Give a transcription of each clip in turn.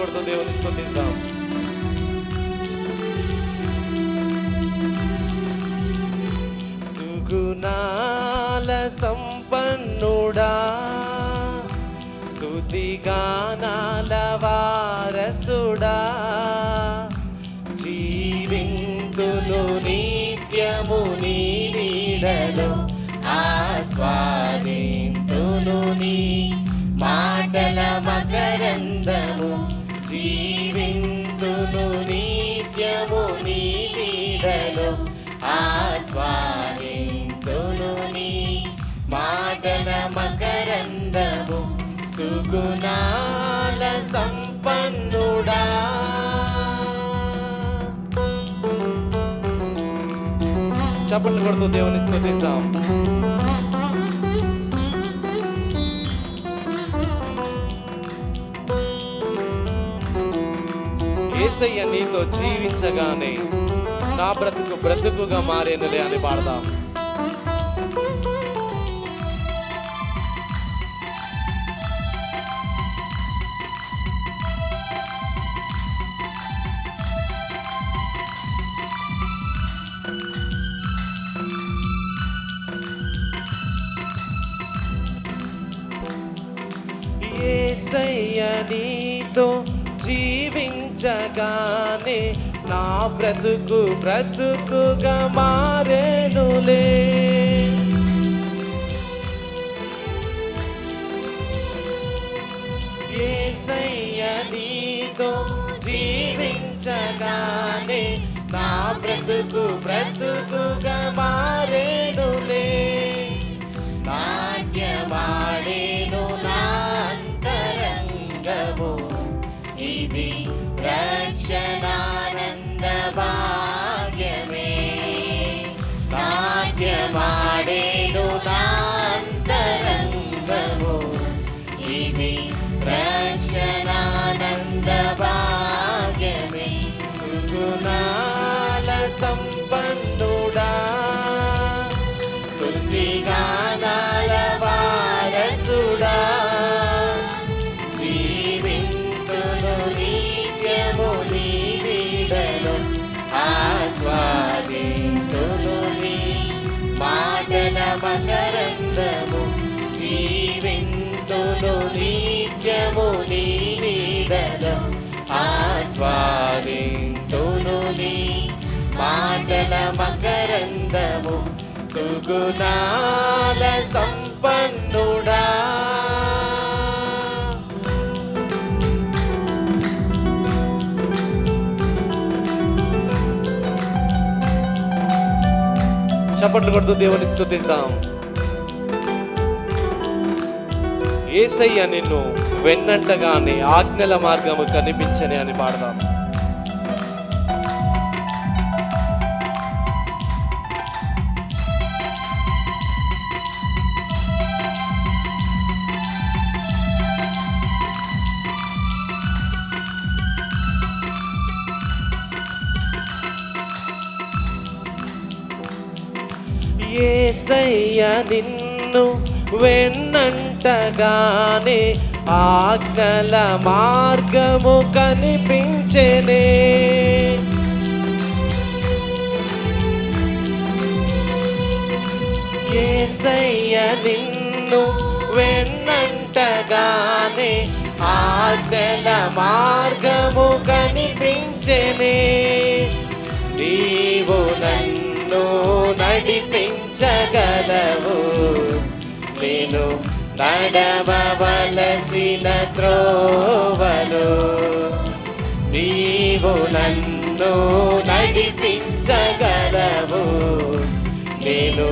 చప్పట్లు కొడుతూ దేవుని స్థుతిద్దాం. సుగుణాల సంపన్నుడా స్తుతిగానాల వారసుడా జీవింతును నిత్యము నీ నీడలో ఆస్వాదింతును నీ మాటల మకరందము నీడలో ఆస్వాదింతును నీ మాటల మకరందము సుగుణాల సంపన్నుడా. చప్పట్లు కొడుతూ దేవుని స్థుతిస్తాం ఏసయ్య నీతో జీవించగానే నా బ్రతుకు బ్రతుకుగా మారేనులే అని పాడదాం. ఏసయ్య నీతో జీవించగానే నా బ్రతుకు బ్రతుకుగా మారేనులే. నీతో జీవించగానే నా బ్రతుకు బ్రతుకుగా మారేను. ఇది రక్షణానంద భాగ్యమే సుగుణాల సంపన్నుడా. స్తుతిగానాల వారసుడా. జీవింతును నిత్యము నీ మాటల మకరందము నీ వీడను ఆస్వాదింతును నీ మాటల మకరందము సుగుణాల సంపన్నుడా. చప్పట్లు కొడుతూ దేవుని స్థుతిస్తాం. ఏసయ్య నిన్ను వెన్నంటగానే ఆజ్ఞల మార్గము కనిపించని అని పాడదాం. ఏసయ్య నిన్ను వెన్నంటగానే ఆజ్ఞల మార్గము కనిపించనే. ఏసయ్య నిన్ను వెన్నంటగానే ఆజ్ఞల మార్గము కనిపించనే. నీవు నన్ను నడిపించగలవు నేను నడవవలసిన త్రోవలు నీవు నన్ను నడిపించగలవు. నేను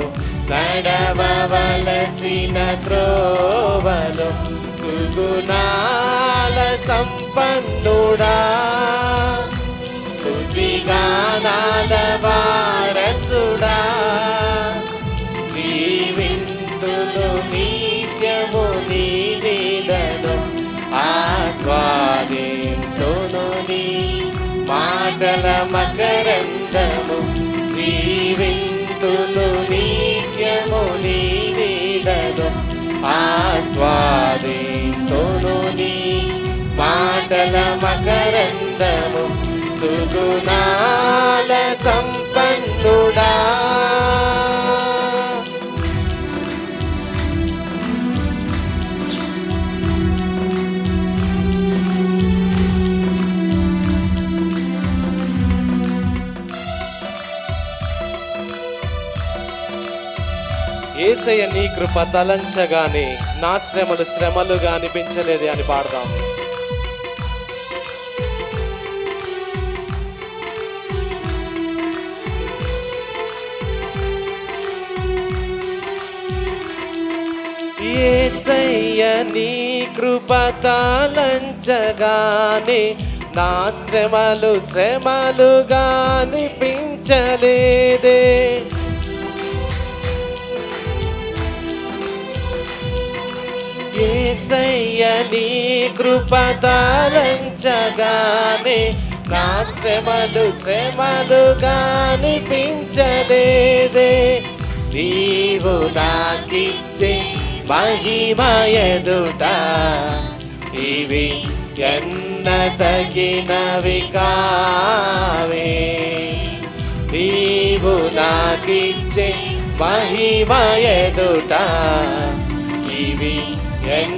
నడవవలసిన త్రోవలు సుగుణాల సంపన్నుడా. స్తుతిగానాల వారసుడా. ఆస్వాదింతును మాటల మకరందము జీవింతులు నిత్యము నీ నీడను ఆస్వాదింతును మాటల మకరందము సుగుణాల సంపన్నుడా. ఏసయ్య నీ కృప తలంచగాని నా శ్రమలు శ్రమలుగా అనిపించలేదు అని పాడదాం ఏసయ్య నీ కృప తలంచగానే నా శ్రమలు శ్రమలుగా అనిపించలేదే. ఏసయ్య నీ కృప నా శ్రమలు శ్రమలుగా అనిపించలేదే. నీవు నాకిచ్చే మహిమయదుట ఇవి ఎన్న తగినవి కావే. నీవు నాకిచ్చే మహిమయదుట ఇవి ఎన్న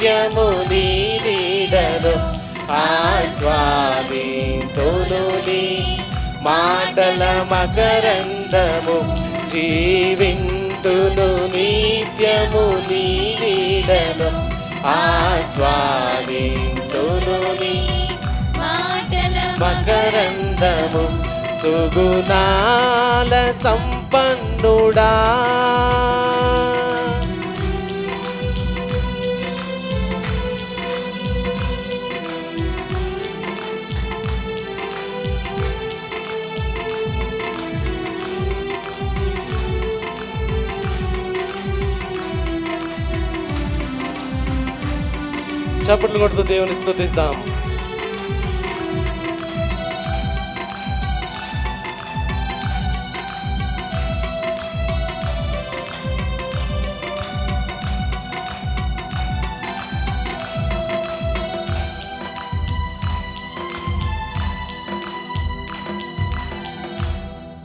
నిత్యము నీ నీడను ఆస్వాదింతును నీ మాటల మకరందము జీవింతును నిత్యము నీ నీడను ఆస్వాదింతును నీ మాటల మకరందము సుగుణాల సంపన్నుడా. చప్పట్లు కొడుతూ దేవుని స్థుతిస్తాం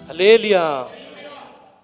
హల్లెలూయా.